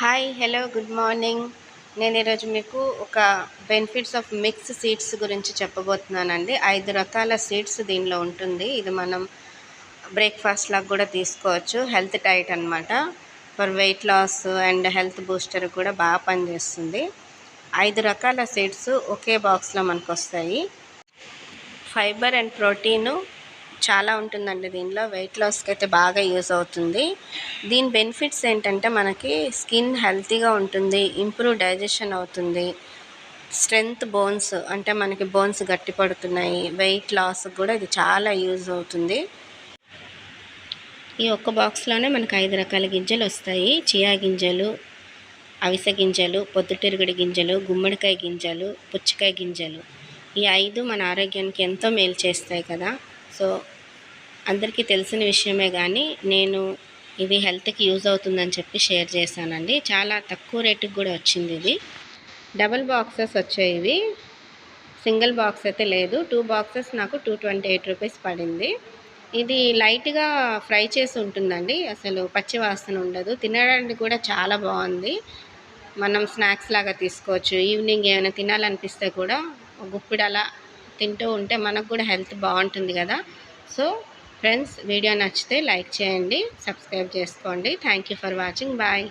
Hi hello good morning నేను ఈరోజు మీకు ఒక బెనిఫిట్స్ ఆఫ్ మిక్స్ సీడ్స్ గురించి చెప్పబోతున్నానండి. ఐదు రకాల సీడ్స్ దీనిలో ఉంటుంది. ఇది మనం బ్రేక్ఫాస్ట్ లాగా కూడా తీసుకోవచ్చు. హెల్త్ డైట్ అనమాట for weight loss and health booster కూడా బాగా పనిచేస్తుంది. ఐదు రకాల సీడ్స్ ఒకే బాక్స్లో మనకు వస్తాయి ఫైబర్ అండ్ ప్రోటీను చాలా ఉంటుందండి దీనిలో. వెయిట్ లాస్కి అయితే బాగా యూస్ అవుతుంది. దీని బెనిఫిట్స్ ఏంటంటే మనకి స్కిన్ హెల్తీగా ఉంటుంది ఇంప్రూవ్ డైజెషన్ అవుతుంది. స్ట్రెంగ్త్ బోన్స్ అంటే మనకి బోన్స్ గట్టి పడుతున్నాయి. వెయిట్ లాస్ కూడా ఇది చాలా యూజ్ అవుతుంది. ఈ ఒక్క బాక్స్లోనే మనకు ఐదు రకాల గింజలు వస్తాయి. చియా గింజలు అవిసె గింజలు పొద్దుటిరుగుడి గింజలు గుమ్మడికాయ గింజలు పుచ్చకాయ గింజలు. ఈ ఐదు మన ఆరోగ్యానికి ఎంతో మేలు చేస్తాయి కదా. సో అందరికీ తెలిసిన విషయమే కానీ నేను ఇది హెల్త్కి యూజ్ అవుతుందని చెప్పి షేర్ చేశానండి. చాలా తక్కువ రేటుకి కూడా వచ్చింది ఇది. డబల్ బాక్సెస్ వచ్చాయి ఇవి. సింగిల్ బాక్స్ అయితే లేదు. టూ బాక్సెస్ నాకు టూ ట్వంటీ ఎయిట్ రూపీస్ పడింది. ఇది లైట్గా ఫ్రై చేసి ఉంటుందండి. అసలు పచ్చి వాసన ఉండదు. తినడానికి కూడా చాలా బాగుంది. మనం స్నాక్స్ లాగా తీసుకోవచ్చు. ఈవినింగ్ ఏమైనా తినాలనిపిస్తే కూడా గుప్పిడలా తింటూ ఉంటే మనకు కూడా హెల్త్ బాగుంటుంది కదా. సో ఫ్రెండ్స్ వీడియో నచ్చితే లైక్ చేయండి సబ్స్క్రైబ్ చేసుకోండి. Thank you for watching. Bye.